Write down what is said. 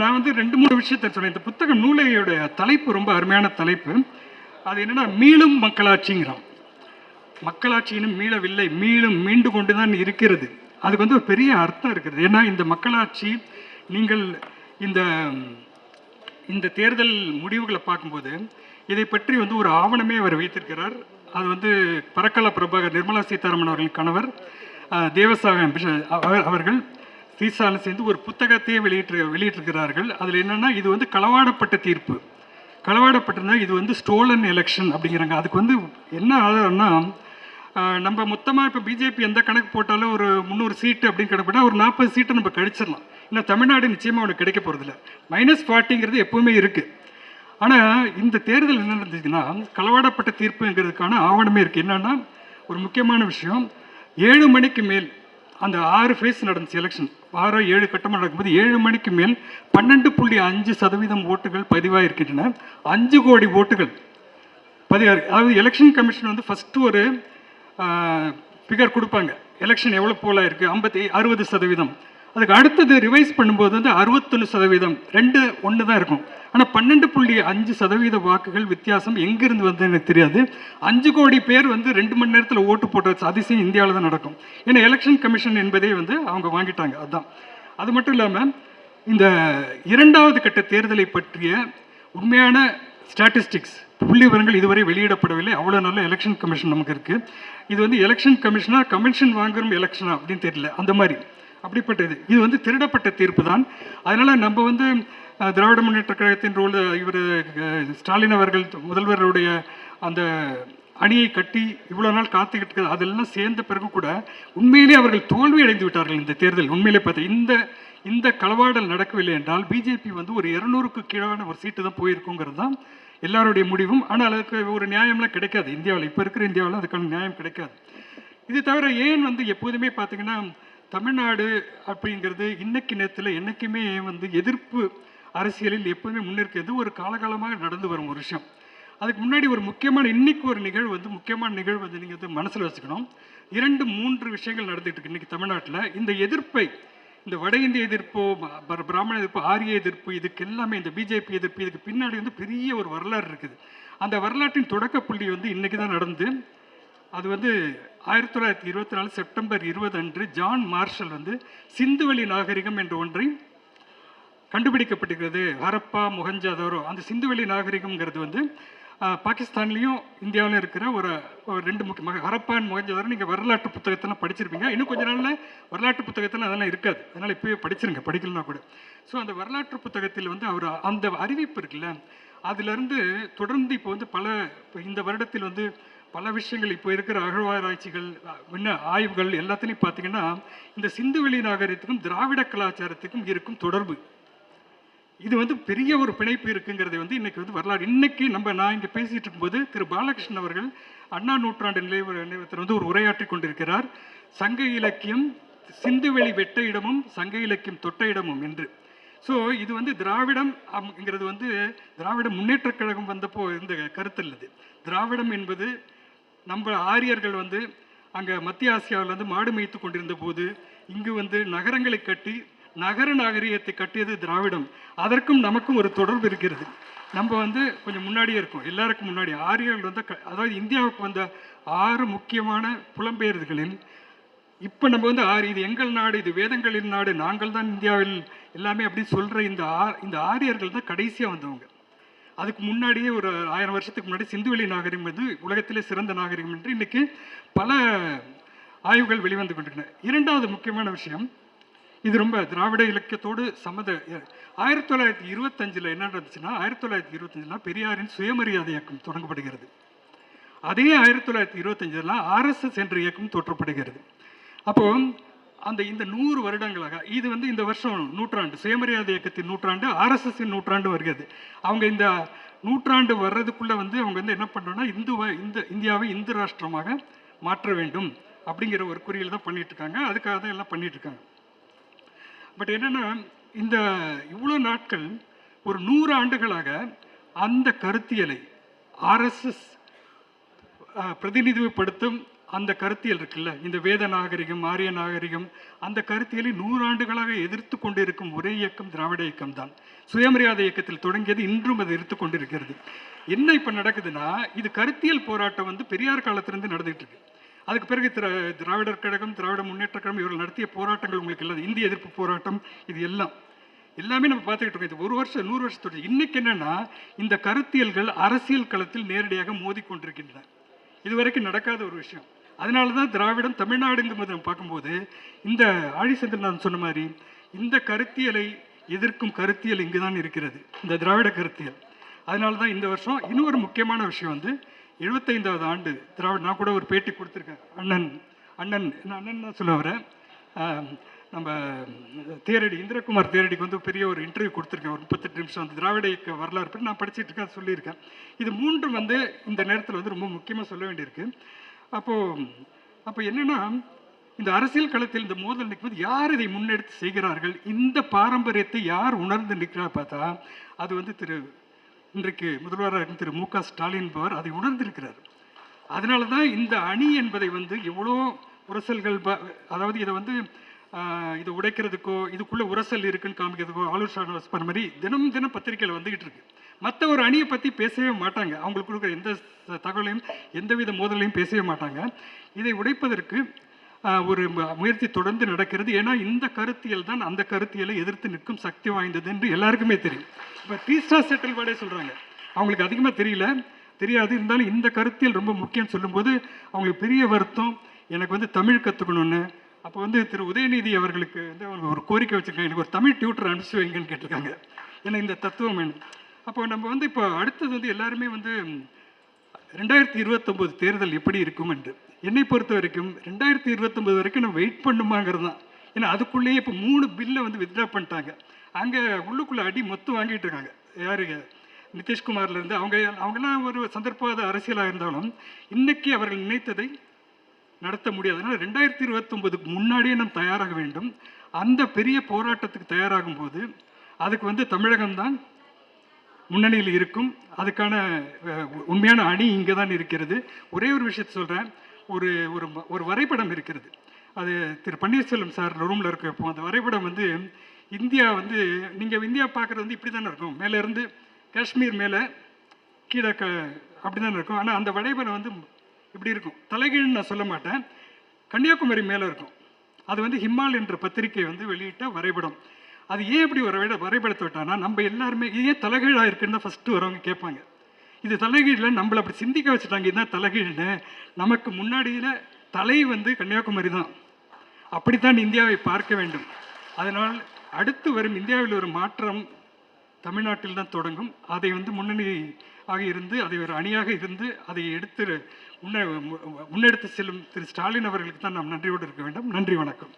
நான் வந்து ரெண்டு மூணு விஷயத்த சொன்னேன். இந்த புத்தக நூலையோட தலைப்பு ரொம்ப அருமையான தலைப்பு. அது என்னன்னா மீளும் மக்களாட்சிங்கிறோம் மக்களாட்சியினும் மீளவில்லை மீளும் மீண்டு கொண்டு தான் இருக்கிறது. அதுக்கு வந்து ஒரு பெரிய அர்த்தம் இருக்குது. ஏன்னா இந்த மக்களாட்சி நீங்கள் இந்த இந்த தேர்தல் முடிவுகளை பார்க்கும்போது இதை பற்றி வந்து ஒரு ஆவணமே அவர் வைத்திருக்கிறார். அது வந்து பரக்கல பிரபாகர் நிர்மலா சீதாராமன் அவர்களின் கணவர் தேவசாக தேவசாயம் அவர் அவர்கள் ஸ்ரீசாலன் சேர்ந்து ஒரு புத்தகத்தையே வெளியிட்டு வெளியிட்டிருக்கிறார்கள். அதில் என்னென்னா இது வந்து களவாடப்பட்ட தீர்ப்பு. களவாடப்பட்டிருந்தா இது வந்து ஸ்டோலன் எலெக்ஷன் அப்படிங்கிறாங்க. அதுக்கு வந்து என்ன ஆதாரம்னா நம்ம மொத்தமாக இப்போ பிஜேபி எந்த கணக்கு போட்டாலும் ஒரு முந்நூறு சீட்டு அப்படின்னு கணக்கு போட்டால் ஒரு நாற்பது சீட்டை நம்ம கழிச்சிடலாம். ஏன்னா தமிழ்நாடு நிச்சயமாக அவனுக்கு கிடைக்க போகிறதில்ல மைனஸ் ஃபார்ட்டிங்கிறது எப்பவுமே இருக்குது ஆனால் இந்த தேர்தல் என்ன நடந்துச்சுன்னா களவாடப்பட்ட தீர்ப்புங்கிறதுக்கான ஆவணமே இருக்குது என்னென்னா ஒரு முக்கியமான விஷயம் ஏழு மணிக்கு மேல் அந்த ஆறு ஃபேஸ் நடந்துச்சு எலெக்ஷன் ஆறோ ஏழு கட்டமாக நடக்கும்போது ஏழு மணிக்கு மேல் பன்னெண்டு புள்ளி அஞ்சு சதவீதம் ஓட்டுகள் பதிவாயிருக்கின்றன. அஞ்சு கோடி ஓட்டுகள் பதிவாக அதாவது எலெக்ஷன் கமிஷன் வந்து ஃபஸ்ட்டு ஒரு ஃபிகர் கொடுப்பாங்க. எலெக்ஷன் எவ்வளோ போல இருக்குது ஐம்பத்தி அறுபது சதவீதம். அதுக்கு அடுத்தது ரிவைஸ் பண்ணும்போது வந்து அறுபத்தொன்று சதவீதம். ரெண்டு ஒன்று தான் இருக்கும். ஆனால் பன்னெண்டு புள்ளி அஞ்சு சதவீத வாக்குகள் வித்தியாசம் எங்கிருந்து வந்து எனக்கு தெரியாது. அஞ்சு கோடி பேர் வந்து ரெண்டு மணி நேரத்தில் ஓட்டு போட்ட அதிசயம் இந்தியாவில் தான் நடக்கும். ஏன்னா எலெக்ஷன் கமிஷன் என்பதே வந்து அவங்க வாங்கிட்டாங்க. அதுதான் அது மட்டும் இல்லாமல் இந்த இரண்டாவது கட்ட தேர்தலை பற்றிய உண்மையான ஸ்டாட்டிஸ்டிக்ஸ் புள்ளி விவரங்கள் இதுவரை வெளியிடப்படவில்லை. அவ்வளோ நல்ல எலெக்ஷன் கமிஷன் நமக்கு இருக்குது இது வந்து எலெக்ஷன் கமிஷனா கமிஷன் வாங்குறோம் எலெக்ஷனா அப்படின்னு தெரியல. அந்த மாதிரி. அப்படிப்பட்டது. இது வந்து திருடப்பட்ட தீர்ப்பு தான். அதனால் நம்ம வந்து திராவிட முன்னேற்ற கழகத்தின் ரோல் இவர் ஸ்டாலின் அவர்கள் முதல்வருடைய அந்த அணியை கட்டி இவ்வளோ நாள் காத்துக்கிட்டு அதெல்லாம் சேர்ந்த பிறகு கூட உண்மையிலே அவர்கள் தோல்வி அடைந்து விட்டார்கள் இந்த தேர்தல். உண்மையிலே பார்த்தா இந்த இந்த களவாடல் நடக்கவில்லை என்றால் பிஜேபி வந்து ஒரு இரநூறுக்கு கீழான ஒரு சீட்டு தான் போயிருக்குங்கிறது தான் எல்லாருடைய முடிவும். ஆனால் அதுக்கு ஒரு நியாயம்லாம் கிடைக்காது. இந்தியாவில் இப்போ இருக்கிற இந்தியாவில் அதுக்கான நியாயம் கிடைக்காது. இது தவிர ஏன் வந்து எப்போதுமே பார்த்தீங்கன்னா தமிழ்நாடு அப்படிங்கிறது இன்னைக்கு நேரத்தில் என்றைக்குமே வந்து எதிர்ப்பு அரசியலில் எப்போதுமே முன்னிற்கிறது ஒரு காலகாலமாக நடந்து வரும் ஒரு விஷயம். அதுக்கு முன்னாடி ஒரு முக்கியமான இன்னைக்கு ஒரு நிகழ்வு வந்து முக்கியமான நிகழ்வு வந்து நீங்கள் வந்து மனசில் வச்சுக்கணும். இரண்டு மூன்று விஷயங்கள் நடந்துகிட்டு இருக்கு இன்னைக்கு தமிழ்நாட்டில். இந்த எதிர்ப்பை இந்த வட இந்திய எதிர்ப்போ ப- பிராமண எதிர்ப்பு ஆரிய எதிர்ப்பு இதுக்கு எல்லாமே இந்த பிஜேபி எதிர்ப்பு இதுக்கு பின்னாடி வந்து பெரிய ஒரு வரலாறு இருக்குது. அந்த வரலாற்றின் தொடக்க புள்ளி வந்து இன்றைக்கி தான் நடந்து அது வந்து ஆயிரத்தி தொள்ளாயிரத்தி இருபத்தி நாலு செப்டம்பர் இருபது அன்று ஜான் மார்ஷல் வந்து சிந்துவெளி நாகரிகம் என்ற ஒன்றை கண்டுபிடிக்கப்பட்டிருக்கிறது. ஹரப்பா மொஹஞ்சதாரோ அந்த சிந்துவெளி நாகரிகம்ங்கிறது வந்து பாகிஸ்தான்லேயும் இந்தியாவிலும் இருக்கிற ஒரு ஒரு ரெண்டு முக்கியமாக ஹரப்பா மொஹஞ்சதாரோ நீங்கள் வரலாற்று புத்தகத்தெல்லாம் படிச்சிருப்பீங்க. இன்னும் கொஞ்ச நாளில் வரலாற்று புத்தகத்தில் அதெல்லாம் இருக்காது. அதனால் இப்போயே படிச்சிருங்க படிக்கலனா கூட. ஸோ அந்த வரலாற்று புத்தகத்தில் வந்து அவர் அந்த அறிவிப்பு இருக்குல்ல அதிலிருந்து தொடர்ந்து இப்போ வந்து பல இப்போ இந்த வருடத்தில் வந்து பல விஷயங்கள் இப்போ இருக்கிற அகழ்வாராய்ச்சிகள் என்ன ஆய்வுகள் எல்லாத்துலேயும் பார்த்தீங்கன்னா இந்த சிந்துவெளி நாகரிகத்துக்கும் திராவிட கலாச்சாரத்துக்கும் இருக்கும் தொடர்பு. இது வந்து பெரிய ஒரு பிணைப்பு இருக்குங்கிறதை வந்து இன்னைக்கு வந்து வரலாறு. இன்னைக்கு நம்ம நான் இங்கே பேசிட்டு இருக்கும்போது திரு பாலகிருஷ்ணன் அவர்கள் அண்ணா நூற்றாண்டு நினைவு நிலையத்தில் வந்து ஒரு உரையாற்றி கொண்டிருக்கிறார். சங்க இலக்கியம் சிந்துவெளி வெட்ட இடமும் சங்க இலக்கியம் தொட்ட இடமும் என்று. ஸோ இது வந்து திராவிடம் அப்படிங்கிறது வந்து திராவிட முன்னேற்றக் கழகம் வந்தப்போ இருந்த கருத்து இல்லது திராவிடம் என்பது நம்ம ஆரியர்கள் வந்து அங்கே மத்திய ஆசியாவில் வந்து மாடு மேய்த்து கொண்டிருந்த போது இங்கு வந்து நகரங்களை கட்டி நகர நாகரிகத்தை கட்டியது திராவிடம். அதற்கும் நமக்கும் ஒரு தொடர்பு இருக்கிறது. நம்ம வந்து கொஞ்சம் முன்னாடியே இருக்கோம். எல்லாருக்கும் முன்னாடி. ஆரியர்கள் வந்து க- அதாவது இந்தியாவுக்கு வந்த ஆறு முக்கியமான புலம்பெயர்களில் இப்போ நம்ம வந்து ஆறு இது எங்கள் நாடு இது வேதங்களின் நாடு நாங்கள் தான் இந்தியாவில் எல்லாமே அப்படின்னு சொல்கிற இந்த ஆ இந்த ஆரியர்கள் தான் கடைசியாக வந்தவங்க. அதுக்கு முன்னாடியே ஒரு ஆயிரம் வருஷத்துக்கு முன்னாடி சிந்துவெளி நாகரிகம் வந்து உலகத்திலே சிறந்த நாகரிகம் என்று இன்றைக்கி பல ஆய்வுகள் வெளிவந்து கொண்டிருக்கின்றன. இரண்டாவது முக்கியமான விஷயம் இது ரொம்ப திராவிட இலக்கியத்தோடு சம்மத ஆயிரத்தி தொள்ளாயிரத்தி இருபத்தஞ்சில் என்ன நடந்துச்சுன்னா ஆயிரத்தி தொள்ளாயிரத்தி இருபத்தஞ்சில் பெரியாரின் சுயமரியாதை இயக்கம் தொடங்கப்படுகிறது. அதே ஆயிரத்தி தொள்ளாயிரத்தி இருபத்தஞ்சில் ஆர்எஸ்எஸ் என்ற இயக்கம் தோற்றப்படுகிறது. அப்போ அந்த இந்த நூறு வருடங்களாக இது வந்து இந்த வருஷம் நூற்றாண்டு சுயமரியாதை இயக்கத்தின் நூற்றாண்டு ஆர்எஸ்எஸ்ஸின் நூற்றாண்டு வருகிறது. அவங்க இந்த நூற்றாண்டு வர்றதுக்குள்ளே வந்து அவங்க வந்து என்ன பண்ணுறோன்னா இந்துவை இந்த இந்தியாவை இந்து ராஷ்டிரமாக மாற்ற வேண்டும் அப்படிங்கிற ஒரு குறியில் தான் பண்ணிகிட்டு இருக்காங்க. அதுக்காக தான் எல்லாம் பண்ணிகிட்டு இருக்காங்க. பட் என்னென்னா இந்த இவ்வளோ நாட்கள் ஒரு நூறு ஆண்டுகளாக அந்த கருத்தியலை ஆர்எஸ்எஸ் பிரதிநிதித்துவப்படுத்தும் அந்த கருத்தியல் இருக்குல்ல? இந்த வேத நாகரிகம் ஆரிய நாகரிகம் அந்த கருத்தியலை நூறாண்டுகளாக எதிர்த்து கொண்டிருக்கும் ஒரே இயக்கம் திராவிட இயக்கம் தான் சுயமரியாதை இயக்கத்தில் தொடங்கியது இன்றும் அது எதிர்த்து கொண்டிருக்கிறது. என்ன இப்போ நடக்குதுன்னா இது கருத்தியல் போராட்டம் வந்து பெரியார் காலத்திலிருந்து நடந்துகிட்டு இருக்கு. அதுக்கு பிறகு திரா திராவிடர் கழகம் திராவிட முன்னேற்ற கழகம் இவர்கள் நடத்திய போராட்டங்கள் உங்களுக்கு இல்லை இந்திய எதிர்ப்பு போராட்டம் இது எல்லாம். எல்லாமே நம்ம பார்த்துக்கிட்டு இருக்கோம். இது ஒரு வருஷம் நூறு வருஷத்தோட இன்னைக்கு என்னன்னா இந்த கருத்தியல்கள் அரசியல் களத்தில் நேரடியாக மோதிக்கொண்டிருக்கின்றன இதுவரைக்கும் நடக்காத ஒரு விஷயம். அதனால தான் திராவிடம் தமிழ்நாடுங்கும்போது நம்ம பார்க்கும்போது இந்த ஆழிசந்திரநாதன் சொன்ன மாதிரி இந்த கருத்தியலை எதிர்க்கும் கருத்தியல் இங்கு தான் இருக்கிறது. இந்த திராவிட கருத்தியல். அதனால தான் இந்த வருஷம் இன்னொரு முக்கியமான விஷயம் வந்து எழுபத்தைந்தாவது ஆண்டு திராவிட நான் கூட ஒரு பேட்டி கொடுத்துருக்கேன். அண்ணன் அண்ணன் நான் அண்ணன் தான் சொல்ல வரேன் நம்ம தேரடி இந்திரகுமார் தேரடிக்கு வந்து பெரிய ஒரு இன்டர்வியூ கொடுத்துருக்கேன். ஒரு முப்பத்தெட்டு நிமிஷம் வந்து திராவிட இயக்க வரலாறு பற்றி நான் படிச்சுட்டு இருக்கேன் சொல்லியிருக்கேன். இது மூன்றும் வந்து இந்த நேரத்தில் வந்து ரொம்ப முக்கியமாக சொல்ல வேண்டியிருக்கு. அப்போது அப்போ என்னென்னா இந்த அரசியல் களத்தில் இந்த மோதல் நிற்கும்போது யார் இதை முன்னெடுத்து செய்கிறார்கள்? இந்த பாரம்பரியத்தை யார் உணர்ந்து நிற்கிறா பார்த்தா அது வந்து திரு இன்றைக்கு முதல்வராக திரு மு க ஸ்டாலின் என்பவர் அதை உணர்ந்திருக்கிறார். அதனால தான் இந்த அணி என்பதை வந்து எவ்வளோ உரசல்கள் ப- அதாவது இதை வந்து இதை உடைக்கிறதுக்கோ இதுக்குள்ளே உரசல் இருக்குன்னு காமிக்கிறதுக்கோ ஆலூர் பண்ண மாதிரி தினம் தினம் பத்திரிக்கையில் வந்துகிட்டு இருக்கு. மற்ற ஒரு அணியை பற்றி பேசவே மாட்டாங்க. அவங்களுக்கு கொடுக்குற எந்த தகவலையும் எந்தவித மோதலையும் பேசவே மாட்டாங்க. இதை உடைப்பதற்கு ஒரு முயற்சி தொடர்ந்து நடக்கிறது. ஏன்னா இந்த கருத்தியல் தான் அந்த கருத்தியலை எதிர்த்து நிற்கும் சக்தி வாய்ந்தது என்று எல்லாருக்குமே தெரியும். இப்போ த்ரீ ஸ்டார் சொல்கிறாங்க அவங்களுக்கு அதிகமாக தெரியல. தெரியாது. இருந்தாலும் இந்த கருத்தியல் ரொம்ப முக்கியம் சொல்லும்போது அவங்களுக்கு பெரிய வருத்தம். எனக்கு வந்து தமிழ் கற்றுக்கணும்னு அப்போ வந்து திரு. உதயநிதி அவர்களுக்கு வந்து அவங்க ஒரு கோரிக்கை வச்சுருக்காங்க. எனக்கு ஒரு தமிழ் டியூட்டர் அனுப்பிச்சு வைங்கன்னு கேட்டிருக்காங்க. ஏன்னா இந்த தத்துவம் வேணும் அப்போ நம்ம வந்து இப்போ அடுத்தது வந்து எல்லாருமே வந்து ரெண்டாயிரத்தி இருபத்தொம்போது தேர்தல் எப்படி இருக்கும் என்று. என்னை பொறுத்த வரைக்கும் ரெண்டாயிரத்தி இருபத்தொம்போது வரைக்கும் நம்ம வெயிட் பண்ணுமாங்கிறது தான். ஏன்னா அதுக்குள்ளேயே இப்போ மூணு பில்லை வந்து வித்ட்ரா பண்ணிட்டாங்க. அங்கே உள்ளுக்குள்ளே அடி மொத்தம் வாங்கிட்டு இருக்காங்க. யாருங்க நிதிஷ்குமார்லேருந்து அவங்க அவங்கெல்லாம் ஒரு சந்தர்ப்பவாத அரசியலாக இருந்தாலும் இன்றைக்கி அவர்கள் நினைத்ததை நடத்த முடியாது. அதனால் ரெண்டாயிரத்தி இருபத்தொம்போதுக்கு முன்னாடியே நாம் தயாராக வேண்டும். அந்த பெரிய போராட்டத்துக்கு தயாராகும் போது அதுக்கு வந்து தமிழகம்தான் முன்னணியில் இருக்கும். அதுக்கான உண்மையான அணி இங்கே தான் இருக்கிறது. ஒரே ஒரு விஷயத்தை சொல்கிறேன் ஒரு ஒரு ஒரு வரைபடம் இருக்கிறது. அது திரு. பன்னீர்செல்வம் சார் ரூமில் இருக்கப்போ அந்த வரைபடம் வந்து இந்தியா வந்து நீங்கள் இந்தியா பார்க்குறது வந்து இப்படி தானே இருக்கும் மேலேருந்து காஷ்மீர் மேலே கீழே க அப்படி தானே இருக்கும். ஆனால் அந்த வரைபடம் வந்து இப்படி இருக்கும். தலைகீழ்னு நான் சொல்ல மாட்டேன். கன்னியாகுமரி மேலே இருக்கும். அது வந்து ஹிமால் என்ற பத்திரிகை வந்து வெளியிட்ட வரைபடம். அது ஏன் இப்படி ஒரு வரை- வரைபடத்தை விட்டானா நம்ம எல்லாருமே ஏன் தலைகீழாக இருக்குன்னு தான் ஃபஸ்ட்டு வரவங்க கேட்பாங்க. இது தலைகீழில் நம்மளை அப்படி சிந்திக்க வச்சுட்டாங்க. இதுதான் தலைகீழ்னு? நமக்கு முன்னாடியில் தலை வந்து கன்னியாகுமரி தான் அப்படித்தான் இந்தியாவை பார்க்க வேண்டும். அதனால் அடுத்து வரும் இந்தியாவில் ஒரு மாற்றம் தமிழ்நாட்டில் தான் தொடங்கும். அதை வந்து முன்னணி ஆக இருந்து அதை ஒரு அணியாக இருந்து அதை எடுத்து முன்னெடுத்து செல்லும் திரு ஸ்டாலின் அவர்களுக்கு தான் நாம் நன்றியோடு இருக்க வேண்டும். நன்றி வணக்கம்.